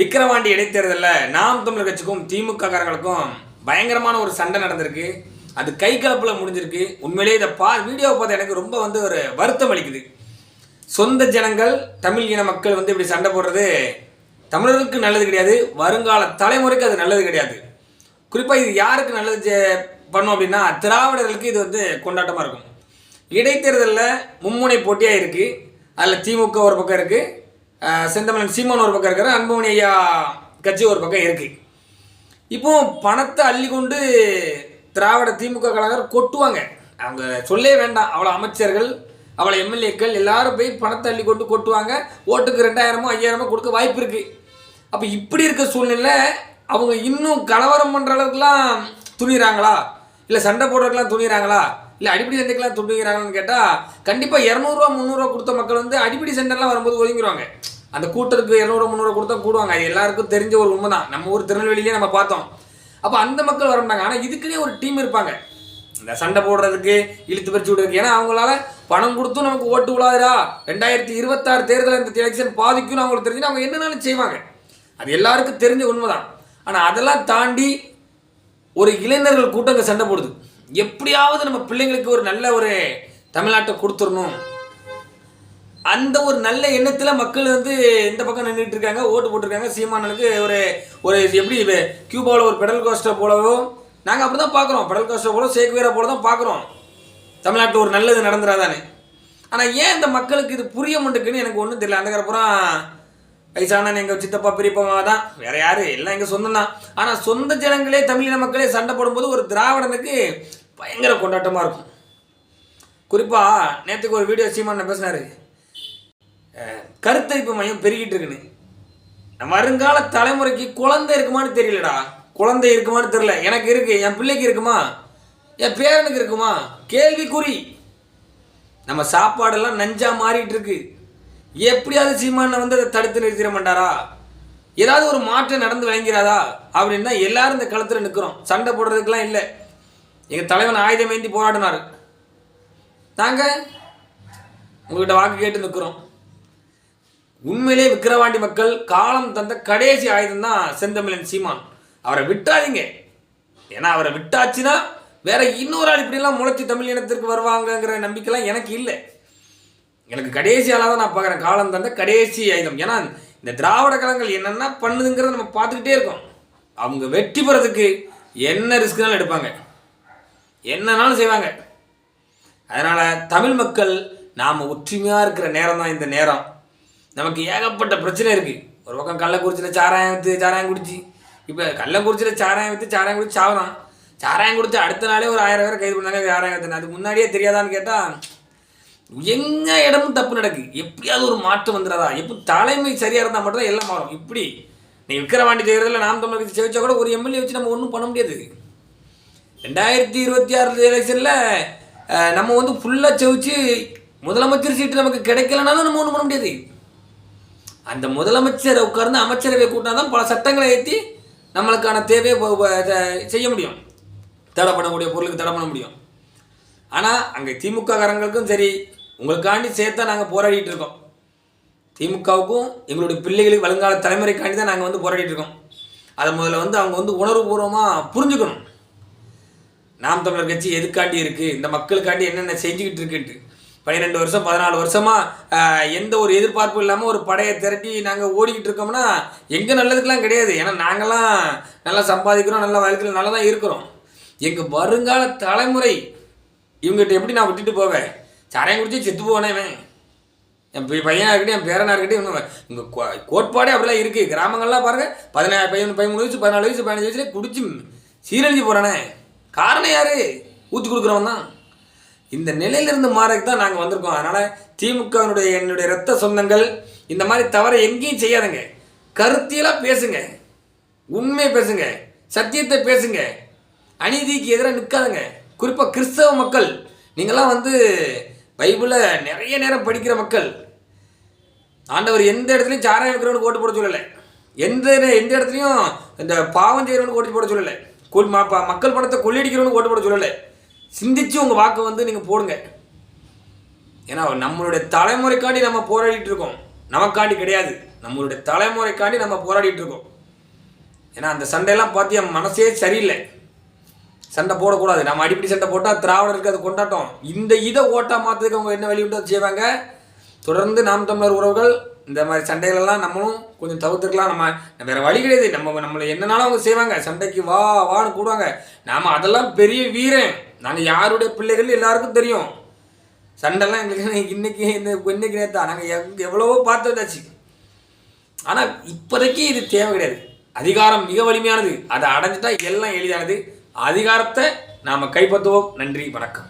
விக்கிரவாண்டி இடைத்தேர்தலில் நாம் தமிழர் கட்சிக்கும் திமுக காரங்களுக்கும் பயங்கரமான ஒரு சண்டை நடந்திருக்கு. அது கை கலப்பில் முடிஞ்சிருக்கு. உண்மையிலேயே இதை பா வீடியோவை பார்த்து எனக்கு ரொம்ப வந்து ஒரு வருத்தம் அளிக்குது. சொந்த ஜனங்கள் தமிழ் இன மக்கள் வந்து இப்படி சண்டை போடுறது தமிழர்களுக்கு நல்லது கிடையாது. வருங்கால தலைமுறைக்கு அது நல்லது கிடையாது. குறிப்பாக இது யாருக்கு நல்லது பண்ணோம் அப்படின்னா திராவிடர்களுக்கு இது வந்து கொண்டாட்டமாக இருக்கும். இடைத்தேர்தலில் மும்முனை போட்டியாக இருக்குது அதில் திமுக ஒரு பக்கம் இருக்குது செந்தமிழன் சீமான் ஒரு பக்கம் இருக்கிற அன்புமணி ஐயா கட்சி ஒரு பக்கம் இருக்குது இப்போ பணத்தை அள்ளி கொண்டு திராவிட திமுக கழகர் கொட்டுவாங்க. அவங்க சொல்லே வேண்டாம். அவ்வளோ அமைச்சர்கள் அவ்வளோ எம்எல்ஏக்கள் எல்லாரும் போய் பணத்தை அள்ளி கொண்டு கொட்டுவாங்க. ஓட்டுக்கு ரெண்டாயிரமோ ஐயாயிரமோ கொடுக்க வாய்ப்பு இருக்குது அப்போ இப்படி இருக்க சூழ்நிலை அவங்க இன்னும் கலவரம் பண்ணுற அளவுக்குலாம் துணிகிறாங்களா இல்லை சண்டை போடுறதுக்குலாம் துணிகிறாங்களா இல்லை அடிப்படை சண்டைக்கெலாம் துணிகிறாங்களான்னு கேட்டால் கண்டிப்பாக இரநூறுவா முந்நூறுவா கொடுத்த மக்கள் வந்து அடிப்படை சென்டர்லாம் வரும்போது ஒதுங்கிடுவாங்க அந்த கூட்டத்துக்கு இரநூறு முந்நூறுவா கொடுத்தா கூடுவாங்க. அது எல்லாருக்கும் தெரிஞ்ச ஒரு உண்மை தான் நம்ம ஊர் திருநெல்வேலியிலே நம்ம பார்த்தோம். அப்போ அந்த மக்கள் வர மாட்டாங்க. ஆனால் இதுக்குன்னே ஒரு டீம் இருப்பாங்க. இந்த சண்டை போடுறதுக்கு இழுத்து பறிச்சு விடுறதுக்கு. ஏன்னா அவங்களால பணம் கொடுத்தும் நமக்கு ஓட்டு விழாதுரா ரெண்டாயிரத்தி இருபத்தாறு தேர்தல் இந்த எலெக்ஷன் பாதிக்கும்னு அவங்களுக்கு தெரிஞ்சு அவங்க என்னனாலும் செய்வாங்க. அது எல்லாருக்கும் தெரிஞ்ச உண்மைதான். ஆனால் அதெல்லாம் தாண்டி ஒரு இளைஞர்கள் கூட்டம் சண்டை போடுது. எப்படியாவது நம்ம பிள்ளைங்களுக்கு ஒரு நல்ல ஒரு தமிழ்நாட்டை கொடுத்துடணும். அந்த ஒரு நல்ல எண்ணத்தில் மக்கள் வந்து இந்த பக்கம் நின்றுட்டு இருக்காங்க ஓட்டு போட்டிருக்காங்க. சீமானனுக்கு ஒரு ஒரு எப்படி கியூபாவில் ஒரு பெடல் கோஸ்டர் போலவோ நாங்கள் அப்படி தான் பார்க்குறோம் பெடல் கோஸ்டர் போல சேக்குவேரா போல தான் பார்க்குறோம் தமிழ்நாட்டில் ஒரு நல்லது நடந்துடாதானே ஆனால் ஏன் இந்த மக்களுக்கு இது புரிய மாட்டேங்குன்னு எனக்கு ஒன்றும் தெரியல. அந்த அப்புறம் வயசான எங்கள் சித்தப்பா பெரியப்பா தான். வேற யாரு? எல்லாம் எங்கள் சொந்தம் தான் ஆனால் சொந்த ஜனங்களே தமிழின மக்களே சண்டை போடும்போது ஒரு திராவிடனுக்கு பயங்கர கொண்டாட்டமாக இருக்கும். குறிப்பாக நேற்றுக்கு ஒரு வீடியோ சீமான பேசினார். கருத்தரிப்பு மையம் பெருகிட்டு இருக்குன்னு. நம்ம வருங்கால தலைமுறைக்கு குழந்தை இருக்குமான்னு தெரியலடா. குழந்தை இருக்குமான்னு தெரியல. எனக்கு இருக்கு என் பிள்ளைக்கு இருக்குமா? என் பேரனுக்கு இருக்குமா? கேள்விக்குறி. நம்ம சாப்பாடெல்லாம் நஞ்சா மாறிட்டு இருக்கு. எப்படியாவது சீமானை வந்து அதை தடுத்து நிறுத்திட மாட்டாரா? ஏதாவது ஒரு மாற்றம் நடந்து விளங்கிறாதா? அப்படின்னா எல்லாரும் இந்த களத்தில் நிற்கிறோம் சண்டை போடுறதுக்கெல்லாம் இல்லை. எங்கள் தலைவன் ஆயுதம் ஏந்தி போராடினார். நாங்கள் உங்கள்கிட்ட வாக்கு கேட்டு நிற்கிறோம். உண்மையிலே விக்கிரவாண்டி மக்கள் காலம் தந்த கடைசி ஆயுதம் தான் செந்தமிழன் சீமான். அவரை விட்டாதீங்க. ஏன்னா அவரை விட்டாச்சுன்னா வேற இன்னொரு ஆள் இப்படிலாம் முளைச்சி தமிழ் இனத்திற்கு வருவாங்கங்கிற நம்பிக்கைலாம் எனக்கு இல்லை. எனக்கு கடைசி ஆளாக தான் நான் பார்க்குறேன். காலம் தந்த கடைசி ஆயுதம். ஏன்னா இந்த திராவிட கலங்கள் என்னென்ன பண்ணுதுங்கிறத நம்ம பார்த்துக்கிட்டே இருக்கோம். அவங்க வெற்றி பெறதுக்கு என்ன ரிஸ்க்னாலும் எடுப்பாங்க. என்னன்னாலும் செய்வாங்க. அதனால் தமிழ் மக்கள் நாம் ஒற்றுமையாக இருக்கிற நேரம் தான் இந்த நேரம். நமக்கு ஏகப்பட்ட பிரச்சனை இருக்குது ஒரு பக்கம் கள்ளக்குறிச்சியில் சாராயம் விற்று சாராயம் குடிச்சு இப்போ கள்ளக்குறிச்சியில் சாராயம் விற்று சாராயம் குடிச்சு சாவலாம். சாராயம் குடிச்சு அடுத்த நாளே ஒரு ஆயிரம் பேரை கைது பண்ணாங்க சாராயம் விற்றுனா அது முன்னாடியே தெரியாதான்னு கேட்டால் எங்க இடமும் தப்பு நடக்கு. எப்படியாவது ஒரு மாற்றம் வந்துடாதா எப்போ தலைமை சரியாக இருந்தால் மட்டும்தான் எல்லாம் மாறும். இப்படி நீ விக்கிரவாண்டி தேர்தலில் நாம் தமிழர் கட்சி செவிச்சா கூட ஒரு எம்எல்ஏ வச்சு நம்ம ஒன்றும் பண்ண முடியாது. ரெண்டாயிரத்தி இருபத்தி ஆறு எலெக்ஷனில் நம்ம வந்து ஃபுல்லாக செவிச்சு முதலமைச்சர் சீட்டு நமக்கு கிடைக்கலனாலும் நம்ம ஒன்றும் பண்ண முடியாது. அந்த முதலமைச்சரை உட்கார்ந்து அமைச்சரவை கூட்டினா தான் பல சட்டங்களை ஏற்றி நம்மளுக்கான தேவையை செய்ய முடியும். தடை பண்ணக்கூடிய பொருளுக்கு தடை பண்ண முடியும். ஆனால் அங்கே திமுக காரங்களுக்கும் சரி உங்களுக்காண்டி சேர்த்தா நாங்கள் போராடிட்டு இருக்கோம். திமுகவுக்கும் எங்களுடைய பிள்ளைகளுக்கு வருங்கால தலைமுறைக்காண்டி தான் நாங்கள் வந்து போராடிட்டு இருக்கோம். அதை முதல்ல வந்து அவங்க வந்து உணர்வுபூர்வமாக புரிஞ்சுக்கணும். நாம் தமிழர் கட்சி எதுக்காண்டி இருக்குது இந்த மக்களுக்காண்டி என்னென்ன செஞ்சுக்கிட்டு இருக்குன்ட்டு. பன்னிரெண்டு வருஷம் பதினாலு வருஷமாக எந்த ஒரு எதிர்பார்ப்பும் இல்லாமல் ஒரு படையை திரட்டி நாங்கள் ஓடிக்கிட்டு இருக்கோம்னா எங்கள் நல்லதுக்கெலாம் கிடையாது. ஏன்னா நாங்களாம் நல்லா சம்பாதிக்கிறோம் நல்ல வாழ்க்கையில் நல்லா தான் இருக்கிறோம். எங்கள் வருங்கால தலைமுறை இவங்ககிட்ட எப்படி நான் விட்டுட்டு போவேன்? சாராயம் குடிச்சு செத்து போனேன் என் பையனாக இருக்கட்டும் என் பேரனா இருக்கட்டும் இவங்க இங்கே கோட்பாடே அப்படிலாம் இருக்குது கிராமங்கள்லாம் பாருங்கள் பதினாறு பதினொன்று பதிமூணு வயசு பதினாலு வயசு பதினஞ்சு வயசுல குடிச்சு சீரழிஞ்சு போகிறானே காரணம் யாரு? ஊற்றி கொடுக்குறவன் தான். இந்த நிலையிலிருந்து மாறதுக்கு தான் நாங்கள் வந்திருக்கோம். அதனால் திமுகவினுடைய என்னுடைய ரத்த சொந்தங்கள் இந்த மாதிரி தவறை எங்கேயும் செய்யாதுங்க. கருத்தியெல்லாம் பேசுங்க. உண்மையை பேசுங்க. சத்தியத்தை பேசுங்க. அநீதிக்கு எதிராக நிற்காதுங்க குறிப்பாக கிறிஸ்தவ மக்கள் நீங்களாம் வந்து பைபிளை நிறைய நேரம் படிக்கிற மக்கள். ஆண்டவர் எந்த இடத்துலையும் சாராயம் இருக்கிறவனுக்கு ஓட்டு போட சொல்லலை. எந்த எந்த இடத்துலையும் இந்த பாவம் செய்கிறவனுக்கு ஓட்டு போட சொல்லலை. கொல் மக்கள் பணத்தை கொள்ளையடிக்கிறவனுக்கு ஓட்டு போட சொல்லலை. சிந்திச்சு உங்கள் வாக்கை வந்து நீங்கள் போடுங்க. ஏன்னா நம்மளுடைய தலைமுறைக்காண்டி நம்ம போராடிட்டு இருக்கோம். நமக்காண்டி கிடையாது. நம்மளுடைய தலைமுறைக்காண்டி நம்ம போராடிட்டு இருக்கோம். ஏன்னா அந்த சண்டையெல்லாம் பார்த்து என் மனசே சரியில்லை. சண்டை போடக்கூடாது. நம்ம அடிப்படி சண்டை போட்டால் திராவிடருக்கு அது கொண்டாட்டம். இந்த இதை ஓட்டா மாற்றுறதுக்கு அவங்க என்ன வெளியிட்டு செய்வாங்க? தொடர்ந்து நாம் தமிழர் உறவுகள் இந்த மாதிரி சண்டைகளெல்லாம் நம்மளும் கொஞ்சம் தவிர்த்துக்கலாம். நம்ம வேறு வழி கிடையாது. நம்ம நம்மளை என்னனாலும் அவங்க செய்வாங்க. சண்டைக்கு வா வான்னு கூடுவாங்க நாம் அதெல்லாம் பெரிய வீரன். நாங்கள் யாருடைய பிள்ளைகள் எல்லாருக்கும் தெரியும். சண்டைலாம் எங்களுக்கு இன்னைக்கு இந்த இன்னைக்கு நேத்தா நாங்கள் எங் எவ்வளவோ பார்த்து வந்தாச்சு. ஆனால் இப்போதைக்கு இது தேவை கிடையாது. அதிகாரம் மிக வலிமையானது. அதை அடைஞ்சிட்டா எல்லாம் எளிதானது. அதிகாரத்தை நாம் கைப்பற்றுவோம். நன்றி வணக்கம்.